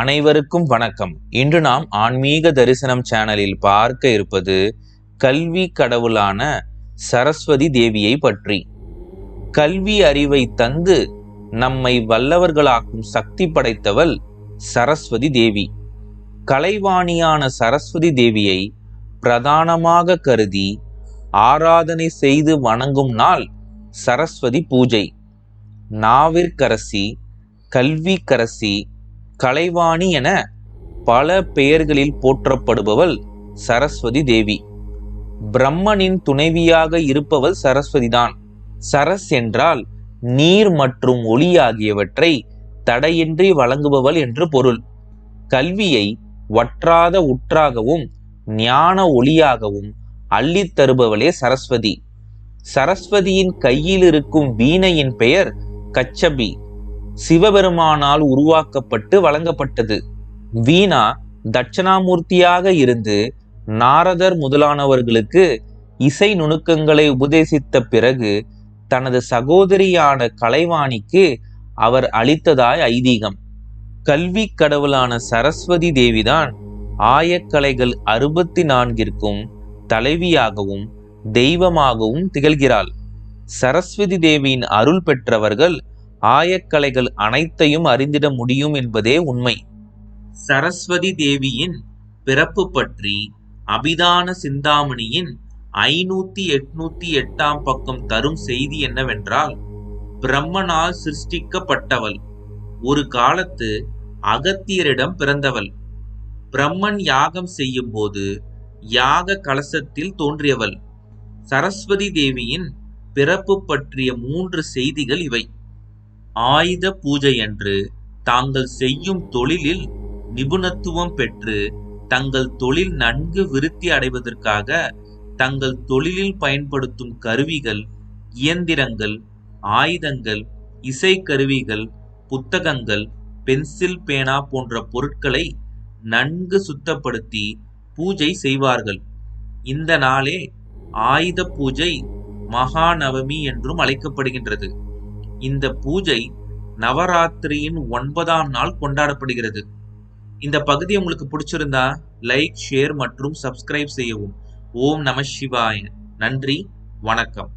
அனைவருக்கும் வணக்கம். இன்று நாம் ஆன்மீக தரிசனம் சேனலில் பார்க்க இருப்பது கல்வி கடவுளான சரஸ்வதி தேவியை பற்றி. கல்வி அறிவை தந்து நம்மை வல்லவர்களாக்கும் சக்தி படைத்தவள் சரஸ்வதி தேவி. கலைவாணியான சரஸ்வதி தேவியை பிரதானமாக கருதி ஆராதனை செய்து வணங்கும் நாள் சரஸ்வதி பூஜை. நாவிற்கரசி கல்விக்கரசி கலைவாணி என பல பெயர்களில் போற்றப்படுபவள் சரஸ்வதி தேவி. பிரம்மனின் துணைவியாக இருப்பவள் சரஸ்வதிதான். சரஸ் என்றால் நீர் மற்றும் ஒளி ஆகியவற்றை தடையின்றி வழங்குபவள் என்று பொருள். கல்வியை வற்றாத உற்றாகவும் ஞான ஒளியாகவும் அள்ளித் தருபவளே சரஸ்வதி. சரஸ்வதியின் கையில் இருக்கும் வீணையின் பெயர் கச்சபி. சிவபெருமானால் உருவாக்கப்பட்டு வழங்கப்பட்டது. வீணா தட்சணாமூர்த்தியாக இருந்து நாரதர் முதலானவர்களுக்கு இசை நுணுக்கங்களை உபதேசித்த பிறகு தனது சகோதரியான கலைவாணிக்கு அவர் அளித்ததாய் ஐதீகம். கல்வி கடவுளான சரஸ்வதி தேவிதான் ஆயக்கலைகள் அறுபத்தி நான்கிற்கும் தலைவியாகவும் தெய்வமாகவும் திகழ்கிறாள். சரஸ்வதி தேவியின் அருள் பெற்றவர்கள் ஆயக்கலைகள் அனைத்தையும் அறிந்திட முடியும் என்பதே உண்மை. சரஸ்வதி தேவியின் பிறப்பு பற்றி அபிதான சிந்தாமணியின் ஐநூத்தி எட்நூத்தி எட்டாம் பக்கம் தரும் செய்தி என்னவென்றால் பிரம்மனால் சிருஷ்டிக்கப்பட்டவள் ஒரு காலத்து அகத்தியரிடம் பிறந்தவள். பிரம்மன் யாகம் செய்யும் போது யாக கலசத்தில் தோன்றியவள். சரஸ்வதி தேவியின் பிறப்பு பற்றிய மூன்று செய்திகள் இவை. ஆயுத பூஜையன்று தாங்கள் செய்யும் தொழிலில் நிபுணத்துவம் பெற்று தங்கள் தொழில் நன்கு விருத்தி அடைவதற்காக தங்கள் தொழிலில் பயன்படுத்தும் கருவிகள் இயந்திரங்கள் ஆயுதங்கள் இசைக்கருவிகள் புத்தகங்கள் பென்சில் பேனா போன்ற பொருட்களை நன்கு சுத்தப்படுத்தி பூஜை செய்வார்கள். இந்த நாளே ஆயுத பூஜை மகாநவமி என்றும் அழைக்கப்படுகின்றது. இந்த பூஜை நவராத்திரியின் ஒன்பதாம் நாள் கொண்டாடப்படுகிறது. இந்த பகுதி உங்களுக்கு பிடிச்சிருந்தா லைக் ஷேர் மற்றும் சப்ஸ்கிரைப் செய்யவும். ஓம் நம சிவாய. நன்றி வணக்கம்.